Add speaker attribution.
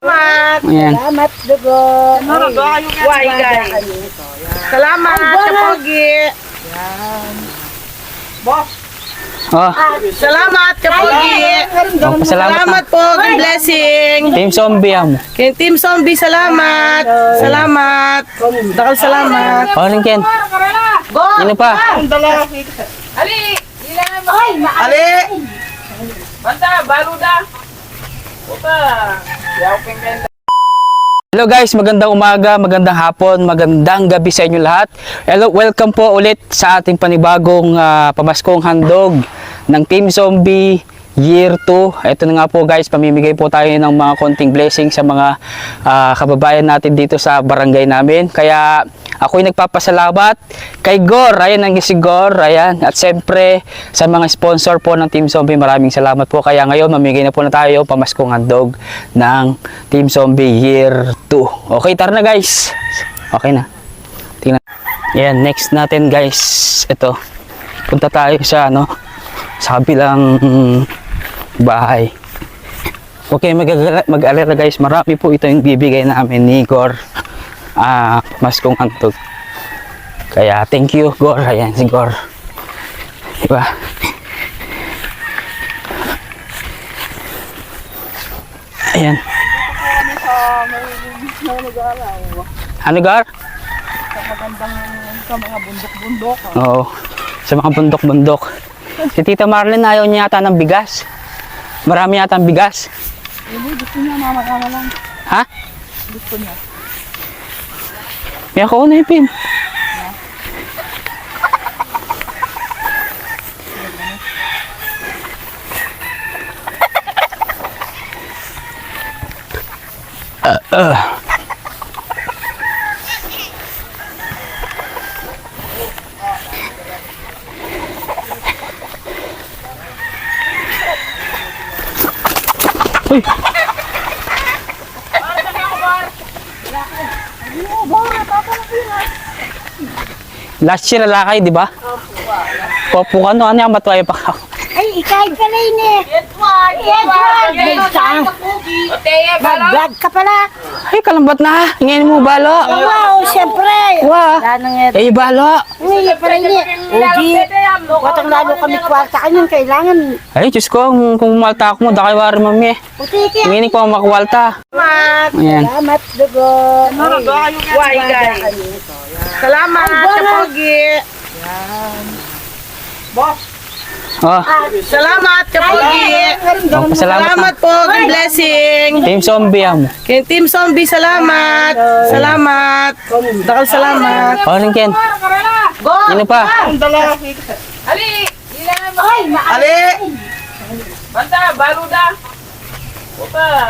Speaker 1: Salamat.
Speaker 2: Ayan.
Speaker 3: Salamat, dugo.
Speaker 1: Why, guys? Salamat, Kapogi.
Speaker 2: Oh,
Speaker 1: Salamat, Kapogi.
Speaker 2: oh
Speaker 1: Salamat
Speaker 2: na.
Speaker 1: po, good blessing.
Speaker 2: Team Zombie ah.
Speaker 1: Kay Team Zombie, salamat. Salamat. Dakal salamat.
Speaker 2: Oh, rin Ken. Sino pa?
Speaker 1: Ali! Ali! Banta, baluda.
Speaker 2: Hello guys, magandang umaga, magandang hapon, magandang gabi sa inyo lahat. Hello, welcome po ulit sa ating panibagong ah, pamaskong handog ng Team Zombie Year 2. Ito na nga po guys, pamimigay po tayo ng mga konting blessing sa mga ah, kababayan natin dito sa barangay namin. Kaya ako'y nagpapasalamat kay Gor, ayan ang si Gor, ayan. At siyempre sa mga sponsor po ng Team Zombie, maraming salamat po. Kaya ngayon, mamigay na po na tayo pamaskong handog ng Team Zombie Year 2. Okay, tara na guys. Okay na. Tingnan. Ayan, next natin guys. Ito. Punta tayo sa ano, sa kabilang mm, bahay. Okay, mag- mag-alera guys. Marami po ito yung bibigay namin ni Gor. Ah, maskong handog. Kaya thank you Gor. Ayan si Gor. Diba? Ayan. Ano Gar?
Speaker 3: Sa mga bundok-bundok.
Speaker 2: Oo. Sa mga bundok-bundok. Si Tita Marlene ayaw niya yata ng bigas. Marami yata ang bigas.
Speaker 3: Hindi, gusto niya mama-mama lang.
Speaker 2: Ha?
Speaker 3: Gusto niya.
Speaker 2: May ako na ipin. Ah, ah. Uy! Last year lalakay, di ba? Opo ka no, ano yung matway pa ako.
Speaker 3: Ay, ikay pala yun eh. Edward! Edward! Mag-vlog ka pala.
Speaker 2: Ay, kalambat na. Ingin mo balo.
Speaker 3: Wow, siyempre.
Speaker 2: Wow.
Speaker 3: Eh.
Speaker 2: Eh, balo.
Speaker 3: Uy, pala yun eh. Uji. Watang lalo kami kwarta kanyang kailangan.
Speaker 2: Ay, Diyos ko, kung, kung malta ako mo, dakay wari mami.
Speaker 3: Utiki.
Speaker 2: Ingin ko ang makwalta.
Speaker 1: Salamat.
Speaker 3: Salamat, dugo.
Speaker 1: Why, guys? Salamat, Kapogi.
Speaker 2: Oh,
Speaker 1: Salamat, Kapogi.
Speaker 2: oh pasalamat na.
Speaker 1: Salamat po, good blessing.
Speaker 2: Team Zombie ah.
Speaker 1: Kay Team Zombie, salamat. Salamat. Dakal salamat.
Speaker 2: Oh, rin Ken. Sino pa?
Speaker 1: Ali! Ali! Banta, baluda. Puta.